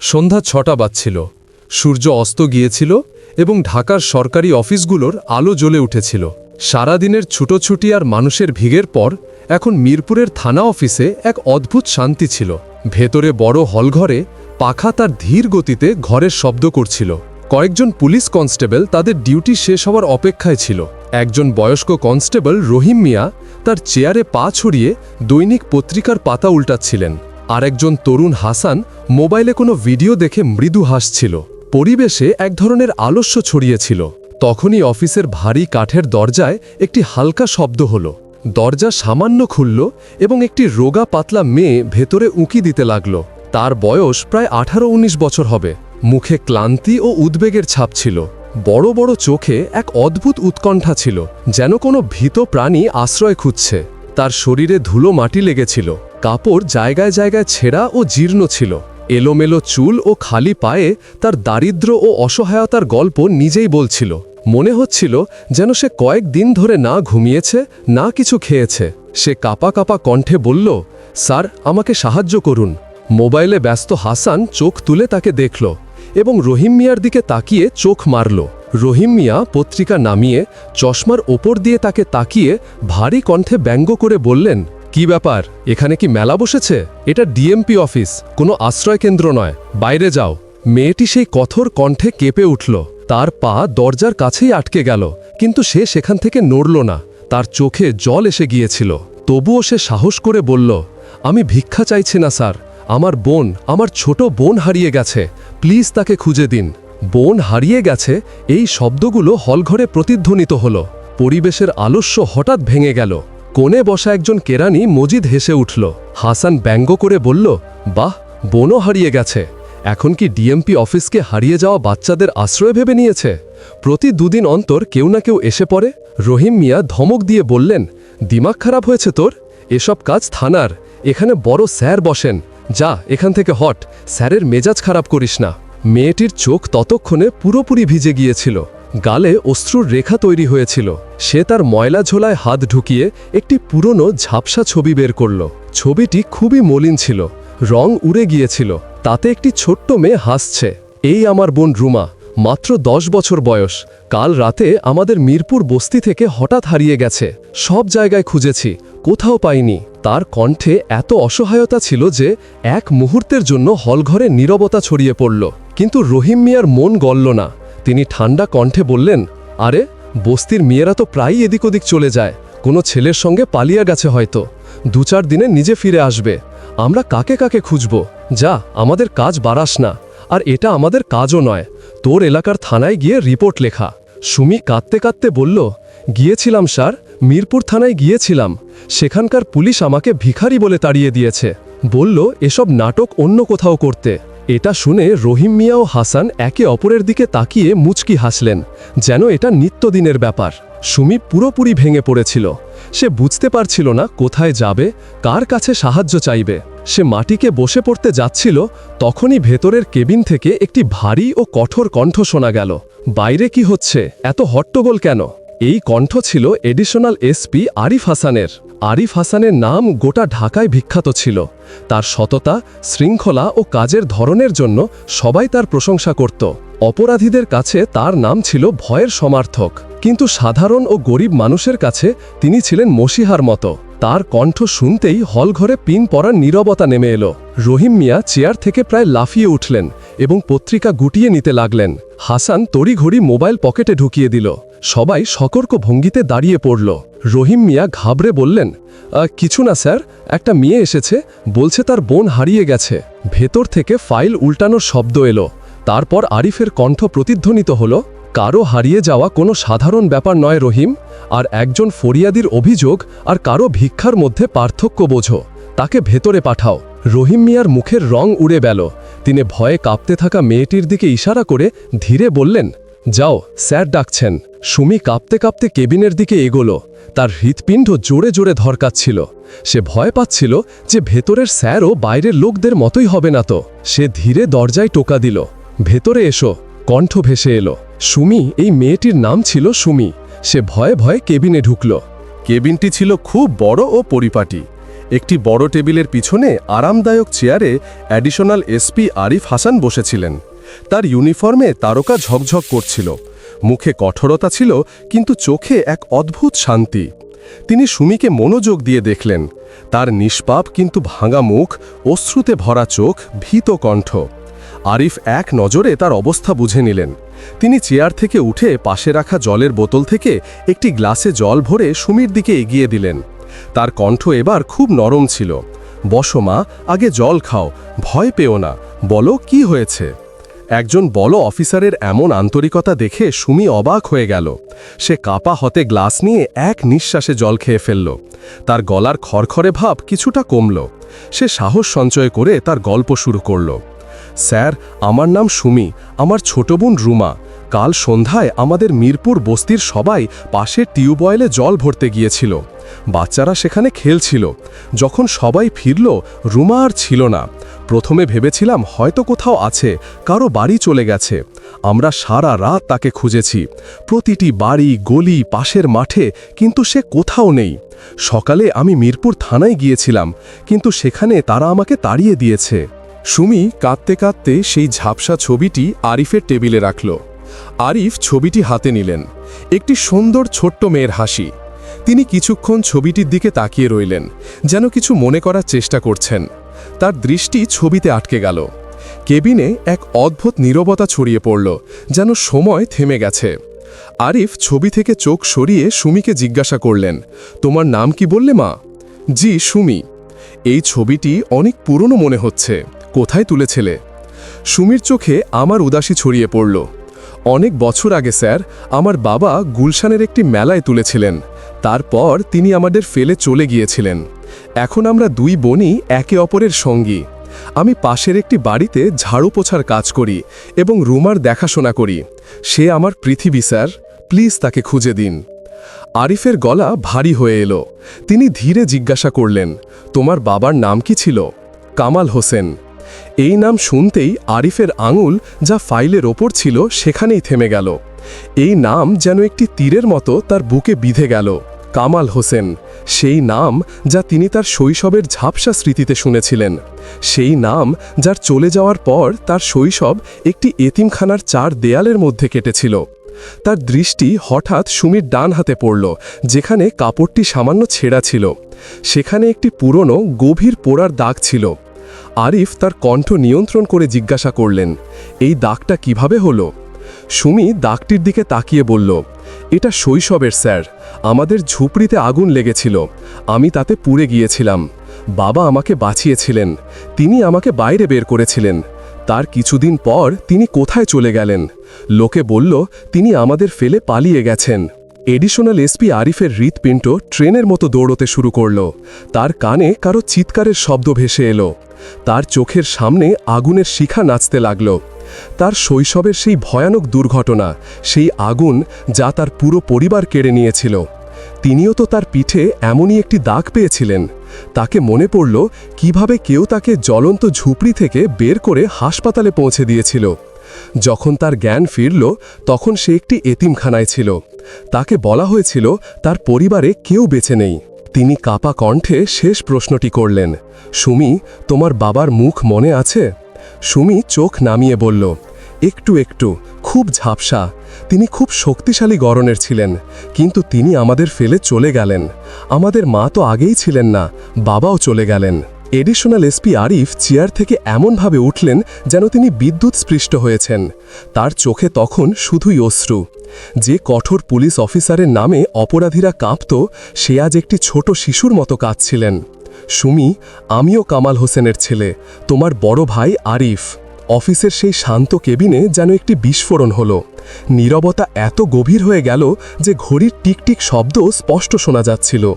সন্ধ্যা ছটা বাজছিল। সূর্য অস্ত গিয়েছিল এবং ঢাকার সরকারি অফিসগুলোর আলো জ্বলে উঠেছিল। সারাদিনের ছুটোছুটি আর মানুষের ভিড়ের পর এখন মিরপুরের থানা অফিসে এক অদ্ভুত শান্তি ছিল। ভেতরে বড় হলঘরে পাখা তার ধীর গতিতে ঘরের শব্দ করছিল। কয়েকজন পুলিশ কনস্টেবল তাদের ডিউটি শেষ হওয়ার অপেক্ষায় ছিল। একজন বয়স্ক কনস্টেবল রহিম মিয়া তার চেয়ারে পা ছড়িয়ে দৈনিক পত্রিকার পাতা উল্টাচ্ছিলেন। আর একজন তরুণ হাসান মোবাইলে কোনো ভিডিও দেখে মৃদু হাসছিল। পরিবেশে এক ধরনের আলস্য ছড়িয়েছিল। তখনই অফিসের ভারী কাঠের দরজায় একটি হালকা শব্দ হল। দরজা সামান্য খুলল এবং একটি রোগা পাতলা মেয়ে ভেতরে উঁকি দিতে লাগল। তার বয়স প্রায় আঠারো উনিশ বছর হবে। মুখে ক্লান্তি ও উদ্বেগের ছাপ ছিল। বড় বড় চোখে এক অদ্ভুত উৎকণ্ঠা ছিল, যেন কোনো ভীত প্রাণী আশ্রয় খুঁজছে। তার শরীরে ধুলো মাটি লেগেছিল। কাপড় জায়গায় জায়গায় ছেঁড়া ও জীর্ণ ছিল। এলোমেলো চুল ও খালি পায়ে তার দারিদ্র ও অসহায়তার গল্প নিজেই বলছিল। মনে হচ্ছিল যেন সে কয়েক দিন ধরে না ঘুমিয়েছে, না কিছু খেয়েছে। সে কাপা কাপা কণ্ঠে বলল, স্যার, আমাকে সাহায্য করুন। মোবাইলে ব্যস্ত হাসান চোখ তুলে তাকে দেখল এবং রহিম মিয়ার দিকে তাকিয়ে চোখ মারল। রহিম মিয়া পত্রিকা নামিয়ে চশমার ওপর দিয়ে তাকে তাকিয়ে ভারী কণ্ঠে ব্যঙ্গ করে বললেন কি ব্যাপার? এখানে কি মেলা বসেছে? এটা ডিএমপি অফিস, কোনো আশ্রয় কেন্দ্র নয়। বাইরে যাও। মেয়েটি সেই কঠোর কণ্ঠে কেঁপে উঠল। তার পা দরজার কাছেই আটকে গেল, কিন্তু সে সেখান থেকে নড়ল না। তার চোখে জল এসে গিয়েছিল। তবুও সে সাহস করে বলল, আমি ভিক্ষা চাইছি না, স্যার। আমার বোন, আমার ছোট বোন হারিয়ে গেছে। প্লিজ তাকে খুঁজে দিন। বোন হারিয়ে গেছে? এই শব্দগুলো হলঘরে প্রতিধ্বনিত হল। পরিবেশের আলস্য হঠাৎ ভেঙে গেল। কোণে বসা একজন কেরানি মজিদ হেসে উঠল। হাসান ব্যঙ্গ করে বলল, বাহ, বোনও হারিয়ে গেছে। এখন কি ডিএমপি অফিসকে হারিয়ে যাওয়া বাচ্চাদের আশ্রয় ভেবে নিয়েছে? প্রতি দুদিন অন্তর কেউ না কেউ এসে পড়ে। রহিম মিয়া ধমক দিয়ে বললেন, দিমাগ খারাপ হয়েছে তোর? এসব কাজ থানার। এখানে বড় স্যার বসেন। যা, এখান থেকে হট। স্যারের মেজাজ খারাপ করিস না। মেয়েটির চোখ ততক্ষণে পুরোপুরি ভিজে গিয়েছিল। গালে অশ্রুর রেখা তৈরি হয়েছিল। সে তার ময়লা ঝোলায় হাত ঢুকিয়ে একটি পুরনো ঝাপসা ছবি বের করল। ছবিটি খুবই মলিন ছিল, রং উড়ে গিয়েছিল, তাতে একটি ছোট্ট মেয়ে হাসছে। এই আমার বোন রুমা, মাত্র দশ বছর বয়স, কাল রাতে আমাদের মিরপুর বস্তি থেকে হঠাৎ হারিয়ে গেছে। সব জায়গায় খুঁজেছি, কোথাও পাইনি। তার কণ্ঠে এত অসহায়তা ছিল যে এক মুহূর্তের জন্য হলঘরে নীরবতা ছড়িয়ে পড়ল। কিন্তু রহিম মিয়ার মন গলল না। তিনি ঠান্ডা কণ্ঠে বললেন, আরে, বস্তির মেয়েরা তো প্রায়ই এদিক ওদিক চলে যায়। কোনো ছেলের সঙ্গে পালিয়ে গেছে হয়তো। দু চার দিনে নিজে ফিরে আসবে। আমরা কাকে কাকে খুঁজব? যা, আমাদের কাজ বাড়াস না। আর এটা আমাদের কাজও নয়। তোর এলাকার থানায় গিয়ে রিপোর্ট লেখা। সুমি কাঁদতে কাঁদতে বলল, গিয়েছিলাম স্যার, মিরপুর থানায় গিয়েছিলাম। সেখানকার পুলিশ আমাকে ভিখারি বলে তাড়িয়ে দিয়েছে। বলল, এসব নাটক অন্য কোথাও করতে। এটা শুনে রহিম মিয়া ও হাসান একে অপরের দিকে তাকিয়ে মুচকি হাসলেন, যেন এটা নিত্যদিনের ব্যাপার। সুমি পুরোপুরি ভেঙে পড়েছিল। সে বুঝতে পারছিল না কোথায় যাবে, কার কাছে সাহায্য চাইবে। সে মাটিকে বসে পড়তে যাচ্ছিল, তখনই ভেতরের কেবিন থেকে একটি ভারী ও কঠোর কণ্ঠ শোনা গেল। বাইরে কি হচ্ছে? এত হট্টগোল কেন? এই কণ্ঠ ছিল এডিশনাল এসপি আরিফ হাসানের। আরিফ হাসানের নাম গোটা ঢাকায় বিখ্যাত ছিল। তার সততা, শৃঙ্খলা ও কাজের ধরনের জন্য সবাই তার প্রশংসা করত। অপরাধীদের কাছে তার নাম ছিল ভয়ের সমার্থক। কিন্তু সাধারণ ও গরিব মানুষের কাছে তিনি ছিলেন মসিহার মতো। তার কণ্ঠ শুনতেই হলঘরে পিন পড়ার নীরবতা নেমে এলো। রহিম মিয়া চেয়ার থেকে প্রায় লাফিয়ে উঠলেন এবং পত্রিকা গুটিয়ে নিতে লাগলেন। হাসান তড়িঘড়ি মোবাইল পকেটে ঢুকিয়ে দিল। সবাই সকর্ক ভঙ্গিতে দাঁড়িয়ে পড়ল। রহিম মিয়া ঘাবড়ে বললেন কিছু না স্যার, একটা মেয়ে এসেছে, বলছে তার বোন হারিয়ে গেছে। ভেতর থেকে ফাইল উল্টানোর শব্দ এলো। তারপর আরিফের কণ্ঠ প্রতিধ্বনিত হলো, কারও হারিয়ে যাওয়া কোনো সাধারণ ব্যাপার নয় রহিম, আর একজন ফরিয়াদির অভিযোগ আর কারও ভিক্ষার মধ্যে পার্থক্য বোঝো, তাকে ভেতরে পাঠাও। রহিম মিয়ার মুখের রং উড়ে গেল। তিনি ভয়ে কাঁপতে থাকা মেয়েটির দিকে ইশারা করে ধীরে বললেন, যাও, স্যার ডাকছেন। সুমি কাঁপতে কাঁপতে কেবিনের দিকে এগোলো। তার হৃৎপিণ্ড জোরে জোরে ধরকাচ্ছিল। সে ভয় পাচ্ছিল যে ভেতরের স্যারও বাইরের লোকদের মতোই হবে না তো। সে ধীরে দরজায় টোকা দিল। ভেতরে এসো। কণ্ঠ ভেসে এলো। সুমি, এই মেয়েটির নাম ছিল সুমি। সে ভয়ে ভয়ে কেবিনে ঢুকল। কেবিনটি ছিল খুব বড় ও পরিপাটি। একটি বড় টেবিলের পিছনে আরামদায়ক চেয়ারে অ্যাডিশনাল এসপি আরিফ হাসান বসেছিলেন। তার ইউনিফর্মে তারকা ঝকঝক করছিল। মুখে কঠোরতা ছিল, কিন্তু চোখে এক অদ্ভুত শান্তি। তিনি সুমিকে মনোযোগ দিয়ে দেখলেন। তার নিষ্পাপ কিন্তু ভাঙা মুখ, অশ্রুতে ভরা চোখ, ভীত কণ্ঠ। আরিফ এক নজরে তার অবস্থা বুঝে নিলেন। তিনি চেয়ার থেকে উঠে পাশে রাখা জলের বোতল থেকে একটি গ্লাসে জল ভরে সুমির দিকে এগিয়ে দিলেন। তার কণ্ঠ এবার খুব নরম ছিল। বসো মা, আগে জল খাও, ভয় পেও না, বলো কি হয়েছে? একজন বলো অফিসারের এমন আন্তরিকতা দেখে সুমি অবাক হয়ে গেল। সে কাপা হতে গ্লাস নিয়ে এক নিঃশ্বাসে জল খেয়ে ফেলল। তার গলার খড়খড়ে ভাব কিছুটা কমল। সে সাহস সঞ্চয় করে তার গল্প শুরু করল। স্যার, আমার নাম সুমি, আমার ছোট বোন রুমা। কাল সন্ধ্যায় আমাদের মিরপুর বস্তির সবাই পাশে টিউবওয়েলে জল ভরতে গিয়েছিল। বাচ্চারা সেখানে খেলছিল। যখন সবাই ফিরল, রুমা আর ছিল না। প্রথমে ভেবেছিলাম হয়তো কোথাও আছে, কারও বাড়ি চলে গেছে। আমরা সারা রাত তাকে খুঁজেছি। প্রতিটি বাড়ি, গলি, পাশের মাঠে, কিন্তু সে কোথাও নেই। সকালে আমি মিরপুর থানায় গিয়েছিলাম, কিন্তু সেখানে তারা আমাকে তাড়িয়ে দিয়েছে। সুমি কাঁদতে কাঁদতে সেই ঝাপসা ছবিটি আরিফের টেবিলে রাখল। আরিফ ছবিটি হাতে নিলেন। একটি সুন্দর ছোট্ট মেয়ের হাসি। তিনি কিছুক্ষণ ছবিটির দিকে তাকিয়ে রইলেন, যেন কিছু মনে করার চেষ্টা করছেন। তার দৃষ্টি ছবিতে আটকে গেল। কেবিনে এক অদ্ভুত নীরবতা ছড়িয়ে পড়ল, যেন সময় থেমে গেছে। আরিফ ছবি থেকে চোখ সরিয়ে সুমিকে জিজ্ঞাসা করলেন, তোমার নাম কি বললে মা? জি, সুমি। এই ছবিটি অনেক পুরনো মনে হচ্ছে। কোথায় তুলেছিলে? সুমির চোখে আমার উদাসী ছড়িয়ে পড়ল। অনেক বছর আগে, স্যার, আমার বাবা গুলশানের একটি মেলায় তুলেছিলেন। তারপর তিনি আমাদের ফেলে চলে গিয়েছিলেন। এখন আমরা দুই বোনই একে অপরের সঙ্গী। আমি পাশের একটি বাড়িতে ঝাড়ু পোছার কাজ করি এবং রুমার দেখাশোনা করি। সে আমার পৃথিবী, স্যার। প্লিজ তাকে খুঁজে দিন। আরিফের গলা ভারী হয়ে এলো। তিনি ধীরে জিজ্ঞাসা করলেন, তোমার বাবার নাম কি ছিল? কামাল হোসেন। এই নাম শুনতেই আরিফের আঙুল যা ফাইলের ওপর ছিল সেখানেই থেমে গেল। এই নাম যেন একটি তীরের মতো তার বুকে বিধে গেল। কামাল হোসেন, সেই নাম যা তিনি তার শৈশবের ঝাপসা স্মৃতিতে শুনেছিলেন। সেই নাম যার চলে যাওয়ার পর তার শৈশব একটি এতিমখানার চার দেয়ালের মধ্যে কেটেছিল। তার দৃষ্টি হঠাৎ সুমির ডান হাতে পড়ল, যেখানে কাপড়টি সামান্য ছেঁড়া ছিল। সেখানে একটি পুরনো, গভীর পোড়ার দাগ ছিল। আরিফ তার কণ্ঠ নিয়ন্ত্রণ করে জিজ্ঞাসা করলেন, এই দাগটা কীভাবে হলো? সুমি দাগটির দিকে তাকিয়ে বলল, এটা শৈশবের, স্যার। আমাদের ঝুপড়িতে আগুন লেগেছিল। আমি তাতে পুড়ে গিয়েছিলাম। বাবা আমাকে বাঁচিয়েছিলেন। তিনি আমাকে বাইরে বের করেছিলেন। তার কিছুদিন পর তিনি কোথায় চলে গেলেন? লোকে বলল, তিনি আমাদের ফেলে পালিয়ে গেছেন। এডিশনাল এসপি আরিফের হৃৎপিণ্ড ট্রেনের মতো দৌড়তে শুরু করল। তার কানে কারও চিৎকারের শব্দ ভেসে এলো। তার চোখের সামনে আগুনের শিখা নাচতে লাগল। তার শৈশবের সেই ভয়ানক দুর্ঘটনা, সেই আগুন যা তার পুরো পরিবার কেড়ে নিয়েছিল। তিনিও তো তার পিঠে এমনই একটি দাগ পেয়েছিলেন। তাকে মনে পড়ল কীভাবে কেউ তাকে জ্বলন্ত ঝুপড়ি থেকে বের করে হাসপাতালে পৌঁছে দিয়েছিল। যখন তার জ্ঞান ফিরল, তখন সে একটি এতিমখানায় ছিল। তাকে বলা হয়েছিল, তার পরিবারে কেউ বেঁচে নেই। তিনি কাপা কণ্ঠে শেষ প্রশ্নটি করলেন, সুমি, তোমার বাবার মুখ মনে আছে? সুমি চোখ নামিয়ে বলল, একটু একটু, খুব ঝাপসা। তিনি খুব শক্তিশালী গরনের ছিলেন, কিন্তু তিনি আমাদের ফেলে চলে গেলেন। আমাদের মা তো আগেই ছিলেন না, বাবাও চলে গেলেন। এডিশনাল এসপি আরিফ চেয়ার থেকে এমনভাবে উঠলেন যেন তিনি বিদ্যুৎ স্পৃষ্ট হয়েছেন। তার চোখে তখন শুধুই অশ্রু। যে কঠোর পুলিশ অফিসারের নামে অপরাধীরা কাঁপত, সে আজ একটি ছোট শিশুর মতো কাঁদছিলেন। সুমি, আমিও কামাল হোসেনের ছেলে। তোমার বড় ভাই আরিফ। অফিসের সেই শান্ত কেবিনে যেন একটি বিস্ফোরণ হলো। নীরবতা এত গভীর হয়ে গেল যে ঘড়ির টিকটিক শব্দ স্পষ্ট শোনা যাচ্ছিল।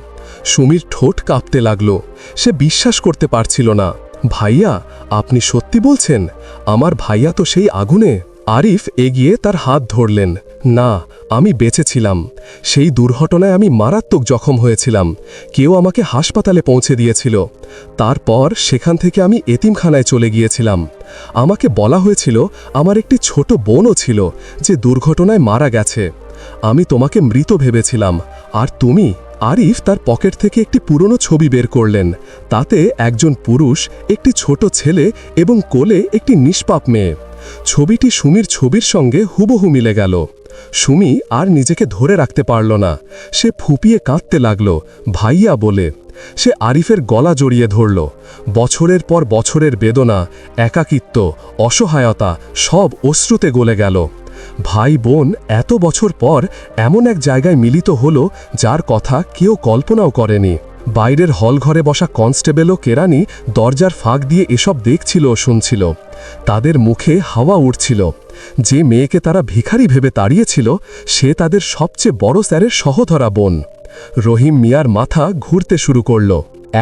সুমির ঠোঁট কাঁপতে লাগল। সে বিশ্বাস করতে পারছিল না। ভাইয়া, আপনি সত্যি বলছেন? আমার ভাইয়া তো সেই আগুনে। আরিফ এগিয়ে তার হাত ধরলেন। না, আমি বেঁচেছিলাম। সেই দুর্ঘটনায় আমি মারাত্মক জখম হয়েছিলাম। কেউ আমাকে হাসপাতালে পৌঁছে দিয়েছিল। তারপর সেখান থেকে আমি এতিমখানায় চলে গিয়েছিলাম। আমাকে বলা হয়েছিল, আমার একটি ছোট বোনও ছিল যে দুর্ঘটনায় মারা গেছে। আমি তোমাকে মৃত ভেবেছিলাম। আর তুমি, আরিফ, তার পকেট থেকে একটি পুরনো ছবি বের করলেন। তাতে একজন পুরুষ, একটি ছোট ছেলে এবং কোলে একটি নিষ্পাপ মেয়ে। ছবিটি সুমির ছবির সঙ্গে হুবহু মিলে গেল। সুমি আর নিজেকে ধরে রাখতে পারল না। সে ফুপিয়ে কাঁদতে লাগল, ভাইয়া বলে। সে আরিফের গলা জড়িয়ে ধরল। বছরের পর বছরের বেদনা, একাকিত্ব, অসহায়তা সব অশ্রুতে গলে গেল। ভাই বোন এত বছর পর এমন এক জায়গায় মিলিত হল যার কথা কেউ কল্পনাও করেনি। বাইরের হলঘরে বসা কনস্টেবল ও কেরানি দরজার ফাঁক দিয়ে এসব দেখছিল ও শুনছিল। তাদের মুখে হাওয়া উঠছিল। যে মেয়েকে তারা ভিখারি ভেবে তাড়িয়েছিল, সে তাদের সবচেয়ে বড় স্যারের সহধরা বোন। রহিম মিয়ার মাথা ঘুরতে শুরু করল।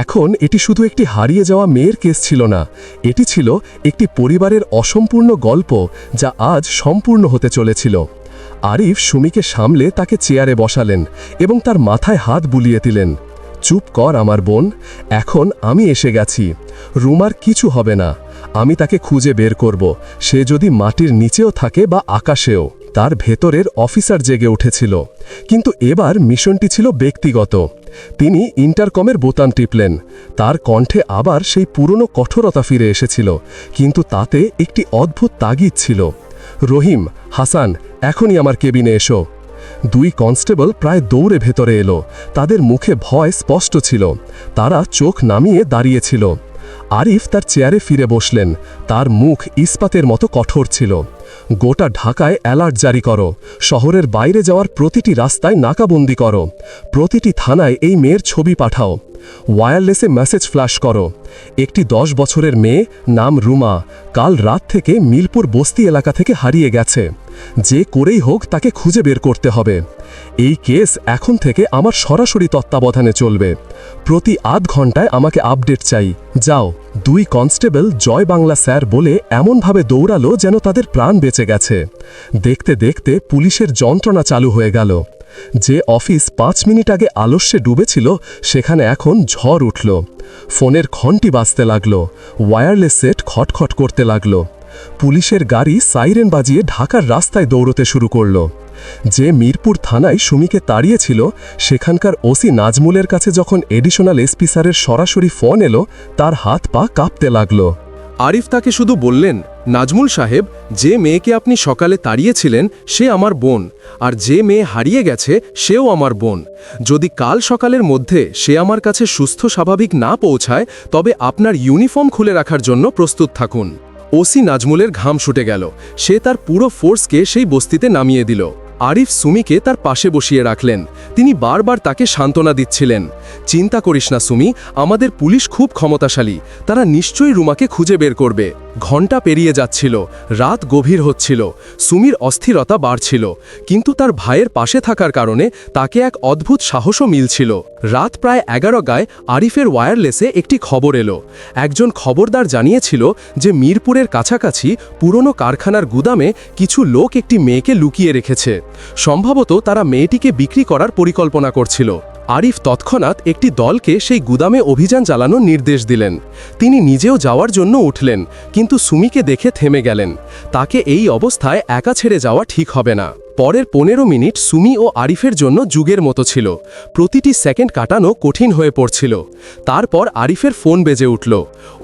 এখন এটি শুধু একটি হারিয়ে যাওয়া মেয়ের কেস ছিল না, এটি ছিল একটি পরিবারের অসম্পূর্ণ গল্প যা আজ সম্পূর্ণ হতে চলেছিল। আরিফ সুমিকে সামলে তাকে চেয়ারে বসালেন এবং তার মাথায় হাত বুলিয়ে দিলেন, চুপ কর আমার বোন, এখন আমি এসে গেছি, রুমার কিছু হবে না আমি তাকে খুঁজে বের করব। সে যদি মাটির নিচেও থাকে বা আকাশেও, তার ভেতরের অফিসার জেগে উঠেছিল। কিন্তু এবার মিশনটি ছিল ব্যক্তিগত। তিনি ইন্টারকমের বোতাম টিপলেন। তার কণ্ঠে আবার সেই পুরনো কঠোরতা ফিরে এসেছিল, কিন্তু তাতে একটি অদ্ভুত তাগিদ ছিল। রহিম, হাসান, এখনই আমার কেবিনে এসো। দুই কনস্টেবল প্রায় দৌড়ে ভেতরে এলো। তাদের মুখে ভয় স্পষ্ট ছিল। তারা চোখ নামিয়ে দাঁড়িয়েছিল আরিফ তার চেয়ারে ফিরে বসলেন। তার মুখ ইস্পাতের মতো কঠোর ছিল। গোটা ঢাকায় অ্যালার্ট জারি করো। শহরের বাইরে যাওয়ার প্রতিটি রাস্তায় নাকাবন্দি করো। প্রতিটি থানায় এই মেয়ের ছবি পাঠাও। ওয়্যারলেসে মেসেজ ফ্ল্যাশ করো। একটি দশ বছরের মেয়ে নাম রুমা কাল রাত থেকে মিলপুর বস্তি এলাকা থেকে হারিয়ে গেছে। যে করেই হোক তাকে খুঁজে বের করতে হবে। এই কেস এখন থেকে আমার সরাসরি তত্ত্বাবধানে চলবে। প্রতি আধ ঘন্টায় আমাকে আপডেট চাই। যাও, দুই কনস্টেবল জয় বাংলা স্যার বলে এমনভাবে দৌড়ালো যেন তাদের প্রাণ বেঁচে গেছে। দেখতে দেখতে পুলিশের যন্ত্রণা চালু হয়ে গেল। যে অফিস পাঁচ মিনিট আগে আলস্যে ডুবেছিল, সেখানে এখন ঝড় উঠল। ফোনের ঘন্টি বাজতে লাগল। ওয়্যারলেস সেট খটখট করতে লাগল। পুলিশের গাড়ি সাইরেন বাজিয়ে ঢাকার রাস্তায় দৌড়তে শুরু করল। যে মিরপুর থানায় সুমিকে তাড়িয়েছিল, সেখানকার ওসি নাজমুলের কাছে যখন এডিশনাল এসপি স্যারের সরাসরি ফোন এলো, তার হাত পা কাঁপতে লাগল। আরিফ তাকে শুধু বললেন, নাজমুল সাহেব, যে মেয়েকে আপনি সকালে তাড়িয়েছিলেন, সে আমার বোন, আর যে মেয়ে হারিয়ে গেছে, সেও আমার বোন। যদি কাল সকালের মধ্যে সে আমার কাছে সুস্থ স্বাভাবিক না পৌঁছায়, তবে আপনার ইউনিফর্ম খুলে রাখার জন্য প্রস্তুত থাকুন। ওসি নাজমুলের ঘাম শুটে গেল। সে তার পুরো ফোর্সকে সেই বস্তিতে নামিয়ে দিল। আরিফ সুমিকে তার পাশে বসিয়ে রাখলেন। তিনি বারবার তাকে সান্ত্বনা দিচ্ছিলেন। চিন্তা করিস না, সুমি, আমাদের পুলিশ খুব ক্ষমতাশালী। তারা নিশ্চয়ই রুমাকে খুঁজে বের করবে। ঘণ্টা পেরিয়ে যাচ্ছিল, রাত গভীর হচ্ছিল, সুমির অস্থিরতা বাড়ছিল। কিন্তু তার ভাইয়ের পাশে থাকার কারণে তাকে এক অদ্ভুত সাহসও মিলছিল। রাত প্রায় এগারো গায় আরিফের ওয়্যারলেসে একটি খবর এলো। একজন খবরদার জানিয়েছিল যে মিরপুরের কাছাকাছি পুরনো কারখানার গুদামে কিছু লোক একটি মেয়েকে লুকিয়ে রেখেছে। সম্ভবত তারা মেয়েটিকে বিক্রি করার পরিকল্পনা করছিল। আরিফ তৎক্ষণাৎ একটি দলকে সেই গুদামে অভিযান চালানোর নির্দেশ দিলেন। তিনি নিজেও যাওয়ার জন্য উঠলেন, কিন্তু সুমিকে দেখে থেমে গেলেন। তাকে এই অবস্থায় একা ছেড়ে যাওয়া ঠিক হবে না। পরের পনেরো মিনিট সুমি ও আরিফের জন্য যুগের মতো ছিল। প্রতিটি সেকেন্ড কাটানো কঠিন হয়ে পড়ছিল। তারপর আরিফের ফোন বেজে উঠল।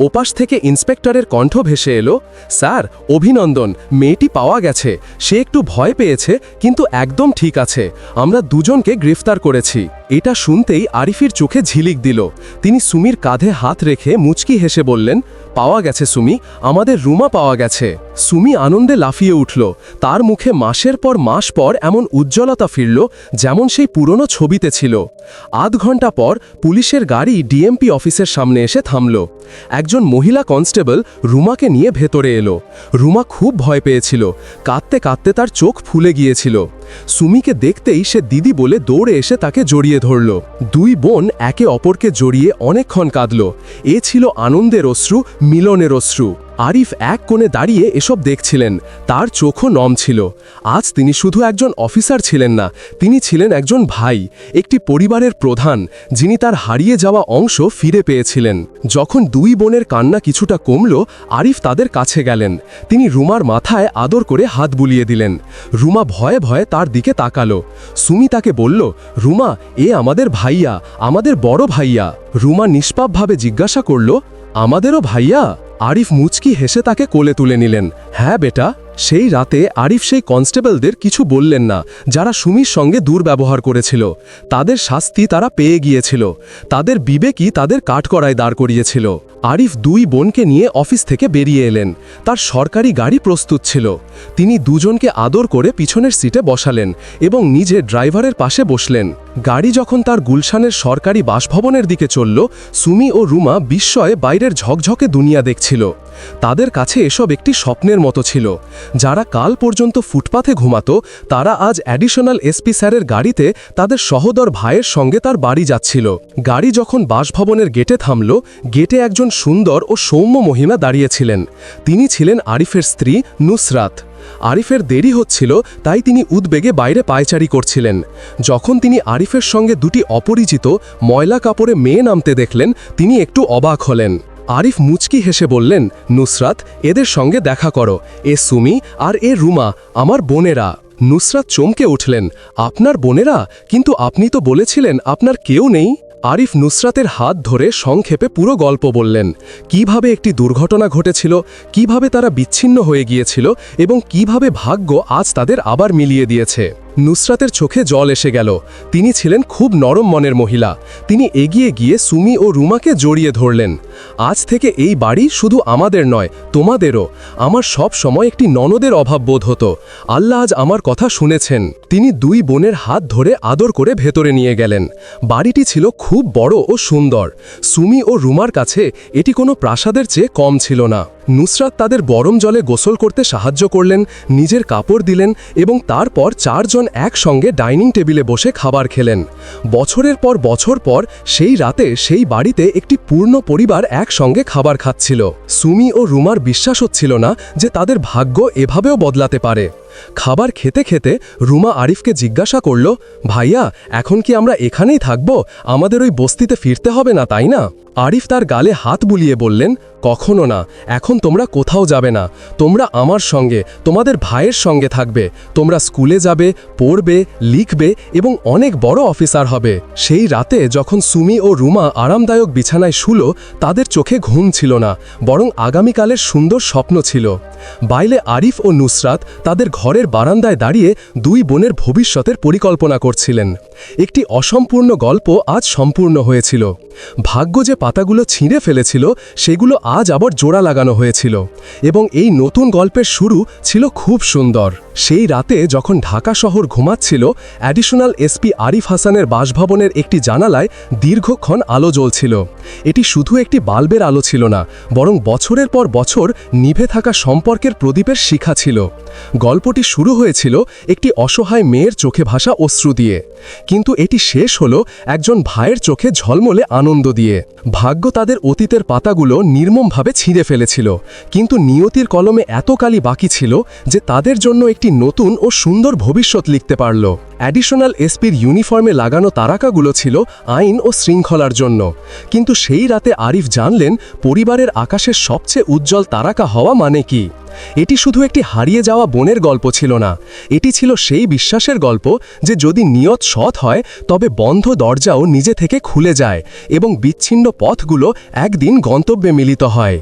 ওপাশ থেকে ইন্সপেক্টরের কণ্ঠ ভেসে এলো, স্যার, অভিনন্দন, মেয়েটি পাওয়া গেছে। সে একটু ভয় পেয়েছে, কিন্তু একদম ঠিক আছে। আমরা দুজনকে গ্রেফতার করেছি। এটা শুনতেই আরিফের চোখে ঝিলিক দিল। তিনি সুমির কাঁধে হাত রেখে মুচকি হেসে বললেন, পাওয়া গেছে সুমি, আমাদের রুমা পাওয়া গেছে। সুমি আনন্দে লাফিয়ে উঠল। তার মুখে মাসের পর মাস পর এমন উজ্জ্বলতা ফিরল যেমন সেই পুরনো ছবিতে ছিল। আধ ঘণ্টা পর পুলিশের গাড়ি ডিএমপি অফিসের সামনে এসে থামল। একজন মহিলা কনস্টেবল রুমাকে নিয়ে ভেতরে এলো। রুমা খুব ভয় পেয়েছিল। কাঁদতে কাঁদতে তার চোখ ফুলে গিয়েছিল। সুমিকে দেখতেই সে দিদি বলে দৌড়ে এসে তাকে জড়িয়ে ধরল। দুই বোন একে অপরকে জড়িয়ে অনেকক্ষণ কাঁদল। এ ছিল আনন্দের অশ্রু, মিলনের অশ্রু। আরিফ এক কোণে দাঁড়িয়ে এসব দেখছিলেন। তার চোখও নম ছিল। আজ তিনি শুধু একজন অফিসার ছিলেন না, তিনি ছিলেন একজন ভাই, একটি পরিবারের প্রধান, যিনি তার হারিয়ে যাওয়া অংশ ফিরে পেয়েছিলেন। যখন দুই বোনের কান্না কিছুটা কমল, আরিফ তাদের কাছে গেলেন। তিনি রুমার মাথায় আদর করে হাত বুলিয়ে দিলেন। রুমা ভয়ে ভয়ে তার দিকে তাকালো। সুমি তাকে বলল, রুমা, এ আমাদের ভাইয়া, আমাদের বড় ভাইয়া। রুমা নিষ্পাপভাবে জিজ্ঞাসা করল, আমাদেরও ভাইয়া? আরিফ মুচকি হেসে তাকে কোলে তুলে নিলেন। হ্যাঁ বেটা। সেই রাতে আরিফ সেই কনস্টেবলদের কিছু বললেন না, যারা সুমির সঙ্গে দুর্ব্যবহার করেছিল। তাদের শাস্তি তারা পেয়ে গিয়েছিল। তাদের বিবেকই তাদের কাঠকড়ায় দাঁড় করিয়েছিল। আরিফ দুই বোনকে নিয়ে অফিস থেকে বেরিয়ে এলেন। তার সরকারি গাড়ি প্রস্তুত ছিল। তিনি দুজনকে আদর করে পিছনের সিটে বসালেন এবং নিজে ড্রাইভারের পাশে বসলেন। গাড়ি যখন তার গুলশানের সরকারি বাসভবনের দিকে চলল, সুমি ও রুমা বিস্ময়ে বাইরের ঝকঝকে দুনিয়া দেখছিল। তাদের কাছে এসব একটি স্বপ্নের মতো ছিল। যারা কাল পর্যন্ত ফুটপাথে ঘুমাতো, তারা আজ অ্যাডিশনাল এসপি স্যারের গাড়িতে তাদের সহদর ভাইয়ের সঙ্গে তার বাড়ি যাচ্ছিল। গাড়ি যখন বাসভবনের গেটে থামল, গেটে একজন সুন্দর ও সৌম্য মহিলা দাঁড়িয়েছিলেন। তিনি ছিলেন আরিফের স্ত্রী নুসরাত। আরিফের দেরি হচ্ছিল, তাই তিনি উদ্বেগে বাইরে পায়চারি করছিলেন। যখন তিনি আরিফের সঙ্গে দুটি অপরিচিত ময়লা কাপড়ে মেয়ে নামতে দেখলেন, তিনি একটু অবাক হলেন। আরিফ মুচকি হেসে বললেন, নুসরাত, এদের সঙ্গে দেখা করো। এ সুমি আর এ রুমা, আমার বোনেরা। নুসরাত চমকে উঠলেন, আপনার বোনেরা? কিন্তু আপনি তো বলেছিলেন আপনার কেউ নেই? আরিফ নুসরাতের হাত ধরে সংক্ষেপে পুরো গল্প বললেন, কীভাবে একটি দুর্ঘটনা ঘটেছিল, কীভাবে তারা বিচ্ছিন্ন হয়ে গিয়েছিল এবং কীভাবে ভাগ্য আজ তাদের আবার মিলিয়ে দিয়েছে। নুসরাতের চোখে জল এসে গেল। তিনি ছিলেন খুব নরম মনের মহিলা। তিনি এগিয়ে গিয়ে সুমি ও রুমাকে জড়িয়ে ধরলেন। আজ থেকে এই বাড়ি শুধু আমাদের নয়, তোমাদেরও। আমার সব সময় একটি ননদের অভাব বোধ হতো। আল্লাহ আজ আমার কথা শুনেছেন। তিনি দুই বোনের হাত ধরে আদর করে ভেতরে নিয়ে গেলেন। বাড়িটি ছিল খুব বড় ও সুন্দর। সুমি ও রুমার কাছে এটি কোনো প্রাসাদের চেয়ে কম ছিল না। নুসরাত তাদের গরম জলে গোসল করতে সাহায্য করলেন, নিজের কাপড় দিলেন এবং তারপর চারজন একসঙ্গে ডাইনিং টেবিলে বসে খাবার খেলেন। বছরের পর বছর পর সেই রাতে সেই বাড়িতে একটি পূর্ণ পরিবার একসঙ্গে খাবার খাচ্ছিল। সুমি ও রুমার বিশ্বাস হচ্ছিল না যে তাদের ভাগ্য এভাবেও বদলাতে পারে। খাবার খেতে খেতে রুমা আরিফকে জিজ্ঞাসা করল, ভাইয়া, এখন কি আমরা এখানেই থাকব? আমাদের ওই বস্তিতে ফিরতে হবে না, তাই না? আরিফ তার গালে হাত বুলিয়ে বললেন, কখনো না। এখন তোমরা কোথাও যাবে না। তোমরা আমার সঙ্গে, তোমাদের ভাইয়ের সঙ্গে থাকবে। তোমরা স্কুলে যাবে, পড়বে, লিখবে এবং অনেক বড় অফিসার হবে। সেই রাতে যখন সুমি ও রুমা আরামদায়ক বিছানায় শুলো, তাদের চোখে ঘুম ছিল না, বরং আগামীকালের সুন্দর স্বপ্ন ছিল। বাইলে আরিফ ও নুসরাত তাদের ঘরের বারান্দায় দাঁড়িয়ে দুই বোনের ভবিষ্যতের পরিকল্পনা করছিলেন। একটি অসম্পূর্ণ গল্প আজ সম্পূর্ণ হয়েছিল। ভাগ্য যে পাতাগুলো ছিঁড়ে ফেলেছিল, সেগুলো আজ আবার জোড়া লাগানো হয়েছিল এবং এই নতুন গল্পের শুরু ছিল খুব সুন্দর। সেই রাতে যখন ঢাকা শহর ঘুমাচ্ছিল, অ্যাডিশনাল এসপি আরিফ হাসানের বাসভবনের একটি জানালায় দীর্ঘক্ষণ আলো জ্বলছিল। এটি শুধু একটি বাল্বের আলো ছিল না, বরং বছরের পর বছর নিভে থাকা সম্পর্কের প্রদীপের শিখা ছিল। গল্পটি শুরু হয়েছিল একটি অসহায় মেয়ের চোখে ভাসা অশ্রু দিয়ে। কিন্তু এটি শেষ হল একজন ভাইয়ের চোখে ঝলমলে আনন্দ দিয়ে। ভাগ্য তাদের অতীতের পাতাগুলো নির্মমভাবে ছিঁড়ে ফেলেছিল। কিন্তু নিয়তির কলমে এত কালি বাকি ছিল যে তাদের জন্য একটি নতুন ও সুন্দর ভবিষ্যৎ লিখতে পারল। অ্যাডিশনাল এসপির ইউনিফর্মে লাগানো তারাকাগুলো ছিল আইন ও শৃঙ্খলার জন্য। কিন্তু সেই রাতে আরিফ জানলেন, পরিবারের আকাশের সবচেয়ে উজ্জ্বল তারাকা হওয়া মানে কি? এটি শুধু একটি হারিয়ে যাওয়া বোনের গল্প ছিল না। এটি ছিল সেই বিশ্বাসের গল্প যে যদি নিয়ত সৎ হয়, তবে বন্ধ দরজাও নিজে থেকে খুলে যায় এবং বিচ্ছিন্ন পথগুলো একদিন গন্তব্যে মিলিত হয়।